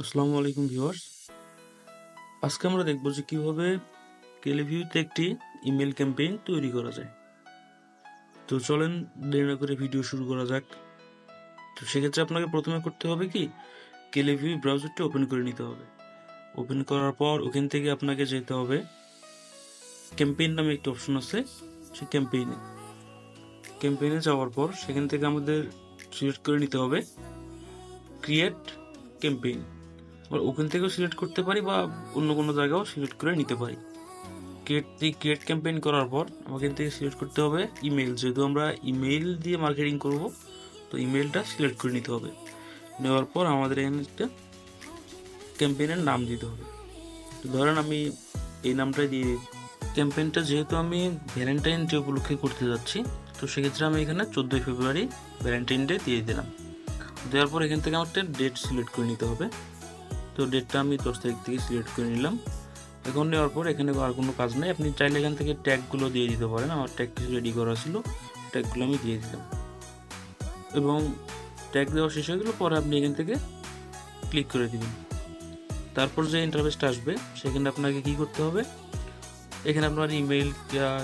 আসসালামু আলাইকুম ভিউয়ার্স। আজকে আমরা দেখব যে কীভাবে টেলিভিউতে একটি ইমেল ক্যাম্পেইন তৈরি করা যায়। তো চলেন দেরি না করে ভিডিও শুরু করা যাক। তো সেক্ষেত্রে আপনাকে প্রথমে করতে হবে কি? কেলিভিউ ব্রাউজারটি ওপেন করে নিতে হবে। ওপেন করার পর ওখান থেকে আপনাকে যেতে হবে। ক্যাম্পেইন নামে একটি অপশন আছে, সেই ক্যাম্পেইনে ক্যাম্পেইনে যাওয়ার পর সেখান থেকে আমাদের সিলেক্ট করে নিতে হবে ক্রিয়েট ক্যাম্পেইন আবার ওখান থেকেও সিলেক্ট করতে পারি বা অন্য কোনো জায়গাও সিলেক্ট করে নিতে পারি। ক্রিয়েট ক্রিয়েট ক্যাম্পেইন করার পর আমাকে থেকে সিলেক্ট করতে হবে ইমেল যেহেতু আমরা ইমেল দিয়ে মার্কেটিং করব, তো ইমেলটা সিলেক্ট করে নিতে হবে। নেওয়ার পর আমাদের এখানে একটা ক্যাম্পেইনের নাম দিতে হবে। ধরেন আমি এই নামটাই দিয়ে ক্যাম্পেইনটা যেহেতু আমি ভ্যালেন্টাইন ডে উপলক্ষে করতে যাচ্ছি, তো সেক্ষেত্রে আমি এখানে চোদ্দোই ফেব্রুয়ারি ভ্যালেন্টাইন ডে দিয়ে দিলাম। দেওয়ার পর এখান থেকে আমার একটা ডেট সিলেক্ট করে নিতে হবে। তো ডেটটা আমি দশ তারিখ থেকে সিলেক্ট করে নিলাম। এখন নেওয়ার পর এখানে আর কোনো কাজ নেই। আপনি চাইলে এখান থেকে ট্যাগগুলো দিয়ে দিতে পারেন। আমার ট্যাগ কিছু রেডি করা ছিল ট্যাগগুলো আমি দিয়ে দিলাম। এবং ট্যাগ দেওয়া শেষ হয়ে গেলে, পরে আপনি এখান থেকে ক্লিক করে দিবেন। তারপর যে ইন্টারভেসটা আসবে, সেখানে আপনাকে কি করতে হবে? এখানে আপনার ইমেল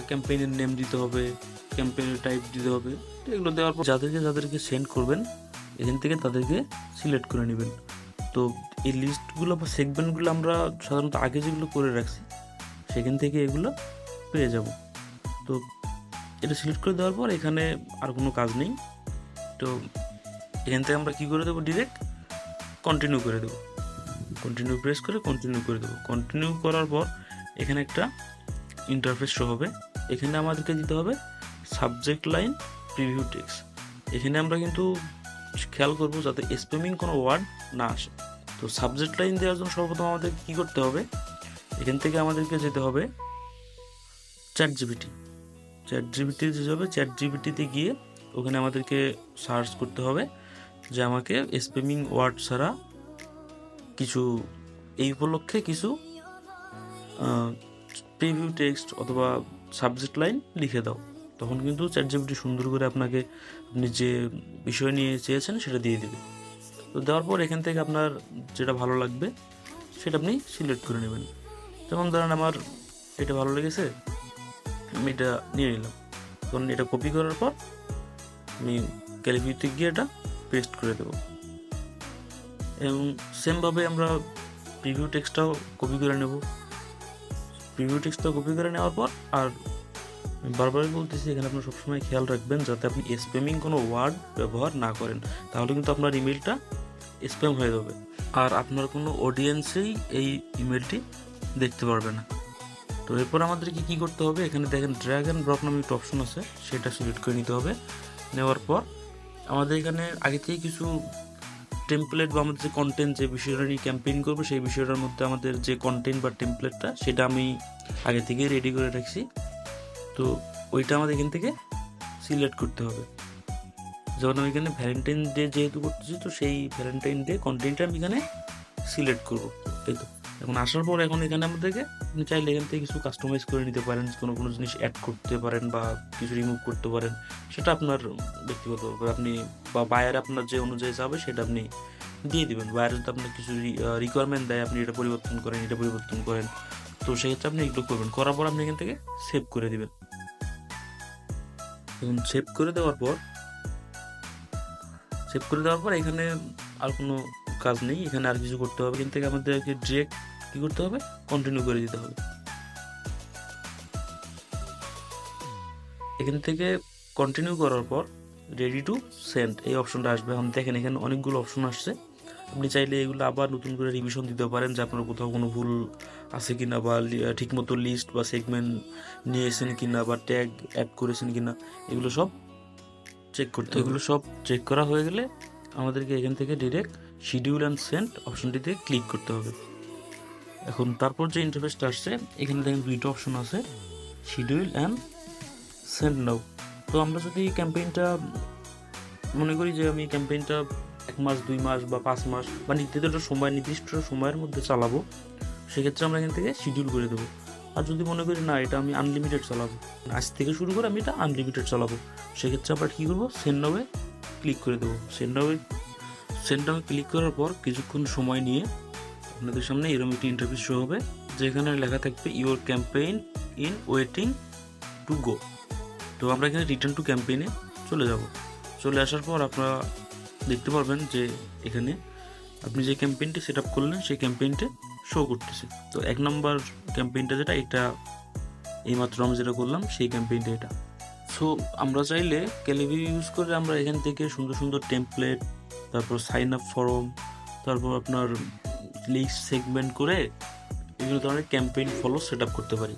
ক্যাম্পেইনের নেম দিতে হবে ক্যাম্পেইনের টাইপ দিতে হবে। এগুলো দেওয়ার পর যাদেরকে যাদেরকে সেন্ড করবেন, এখান থেকে তাদেরকে সিলেক্ট করে নেবেন। তো এই লিস্টগুলো বা সেগমেন্টগুলো আমরা সাধারণত আগে যেগুলো করে রাখছি, সেখান থেকে এগুলো পেয়ে যাব। তো এটা সিলেক্ট করে দেওয়ার পর এখানে আর কোনো কাজ নেই। তো এখান থেকে আমরা কী করে দেবো? ডিরেক্ট কন্টিনিউ করে দেবো। কন্টিনিউ প্রেস করে কন্টিনিউ করে দেবো। কন্টিনিউ করার পর এখানে একটা ইন্টারফেস শো হবে। এখানে আমাদেরকে দিতে হবে সাবজেক্ট লাইন প্রিভিউ টেক্স এখানে আমরা কিন্তু খেয়াল করব যাতে স্প্যামিং কোনো ওয়ার্ড না আসে। তো সাবজেক্ট লাইন দেওয়ার জন্য সর্বপ্রথম আমাদের কী করতে হবে? এখান থেকে আমাদেরকে যেতে হবে চ্যাট জিবিটি চ্যাট জিবিটি যেতে হবে। চ্যাট জিবিটিতে গিয়ে ওখানে আমাদেরকে সার্চ করতে হবে যে আমাকে স্প্যামিং ওয়ার্ড ছাড়া কিছু, এই উপলক্ষে কিছু প্রিভিউ টেক্সট অথবা সাবজেক্ট লাইন লিখে দাও। তখন কিন্তু চ্যাট জিপিটি সুন্দর করে আপনাকে, আপনি যে বিষয় নিয়ে চেয়েছেন সেটা দিয়ে দেবে। তো দেওয়ার পর এখান থেকে আপনার যেটা ভালো লাগবে, সেটা আপনি সিলেক্ট করে নেবেন। যেমন ধরেন আমার এটা ভালো লেগেছে, আমি এটা নিয়ে নিলাম। তখন এটা কপি করার পর আমি ক্যালিভিউতে গিয়ে এটা পেস্ট করে দেবো। এবং সেমভাবে আমরা প্রিভিউ টেক্সটটাও কপি করে নেব। প্রিভিউ টেক্সটাও কপি করে নেওয়ার পর আর বারবারই বলতেছি, এখানে আপনার সবসময় খেয়াল রাখবেন যাতে আপনি স্প্যামিং কোনো ওয়ার্ড ব্যবহার না করেন। তাহলে কিন্তু আপনার ইমেলটা স্প্যাম হয়ে যাবে। আর আপনার কোনো অডিয়েন্সেই এই ইমেলটি দেখতে পারবে না। তো এরপর আমাদেরকে কী করতে হবে? এখানে দেখেন ড্র্যাগ অ্যান্ড ড্রপ নামে একটা অপশন আছে, সেটা সিলেক্ট করে নিতে হবে। নেওয়ার পর আমাদের এখানে আগে থেকে কিছু টেমপ্লেট বা আমাদের যে কন্টেন্ট যে বিষয়টা নিয়ে ক্যাম্পেইন করব, সেই বিষয়টার মধ্যে আমাদের যে কন্টেন্ট বা টেমপ্লেটটা সেটা আমি আগে থেকেই রেডি করে রাখছি। তো ওইটা আমাদের এখান থেকে সিলেক্ট করতে হবে। যখন আমি এখানে ভ্যালেন্টাইন ডে যেহেতু করতেছি, তো সেই ভ্যালেন্টাইন ডে কন্টেন্টটা আমি এখানে সিলেক্ট করব এই তো? এখন আসার পর এখন এখানে আমাদেরকে আপনি চাইলে এখান থেকে কিছু কাস্টমাইজ করে নিতে পারেন, কোনো কোনো জিনিস অ্যাড করতে পারেন বা কিছু রিমুভ করতে পারেন, সেটা আপনার ব্যক্তিগত। আপনি বা বায়ার আপনার যে অনুযায়ী যাবে সেটা আপনি দিয়ে দিবেন। বায়ার যদি আপনার কিছু রিকোয়ারমেন্ট দেয়, আপনি এটা পরিবর্তন করেন, এটা পরিবর্তন করেন, তো সেক্ষেত্রে আপনি এগুলো করবেন। করার পর আপনি এখান থেকে সেভ করে দেবেন। এখন সেভ করে দেওয়ার পর সেভ করে দেওয়ার পর এখানে আর কোনো কাজ নেই, এখানে আর কিছু করতে হবে। এখান থেকে আমাদেরকে ডিরেক্ট কী করতে হবে? কন্টিনিউ করে দিতে হবে। এখান থেকে কন্টিনিউ করার পর রেডি টু সেন্ড এই অপশনটা আসবে। এখন দেখেন এখানে অনেকগুলো অপশন আসছে। আপনি চাইলে এগুলো আবার নতুন করে রিভিশন দিতে পারেন, যে আপনার কোথাও কোনো ভুল আছে কি না বা ঠিকমতো লিস্ট বা সেগমেন্ট নিয়েছেন কিনা বা ট্যাগ অ্যাড করেছেন কিনা, এগুলো সব চেক করতে এগুলো সব চেক করা হয়ে গেলে আমাদেরকে এখান থেকে ডিরেক্ট শিডিউল অ্যান্ড সেন্ট অপশনটিতে ক্লিক করতে হবে। এখন তারপর যে ইন্টারফেসটা আসছে, এখানে দেখেন দুইটা অপশন আছে শিডিউল অ্যান্ড সেন্ড নাও তো আমরা যদি ক্যাম্পেইনটা মনে করি যে আমি ক্যাম্পেইনটা এক মাস, দুই মাস বা পাঁচ মাস বা নির্ধারিত সময়, নির্দিষ্ট সময়ের মধ্যে চালাবো, সেক্ষেত্রে আমরা এখান থেকে শিডিউল করে দেবো। আর যদি মনে করি, না, এটা আমি আনলিমিটেড চালাবো। আজ থেকে শুরু করে আমি এটা আনলিমিটেড চালাবো। সেক্ষেত্রে আমরা কী করব? সেন্ড ক্লিক করে দেবো। সেন্ড সেন্টামে ক্লিক করার পর কিছুক্ষণ সময় নিয়ে আপনাদের সামনে এরকম একটি ইন্টারভিউ শো হবে, যেখানে লেখা থাকবে your campaign in waiting to go তো আমরা এখানে রিটার্ন টু ক্যাম্পেইনে চলে যাব। চলে আসার পর আপনারা দেখতে পারবেন যে এখানে আপনি যে ক্যাম্পেইনটি সেট আপ করলেন, সেই ক্যাম্পেইনটা শো করতেছে। তো এক নম্বর ক্যাম্পেইনটা যেটা, এটা এইমাত্র আমি যেটা করলাম, সেই ক্যাম্পেইনটা এটা। সো আমরা চাইলে ক্যালিভি ইউজ করে আমরা এখান থেকে সুন্দর সুন্দর টেমপ্লেট তারপর সাইন আপ ফর্ম তারপর আপনার লিস্ট সেগমেন্ট করে বিভিন্ন ধরনের ক্যাম্পেইন ফলো সেট আপ করতে পারি।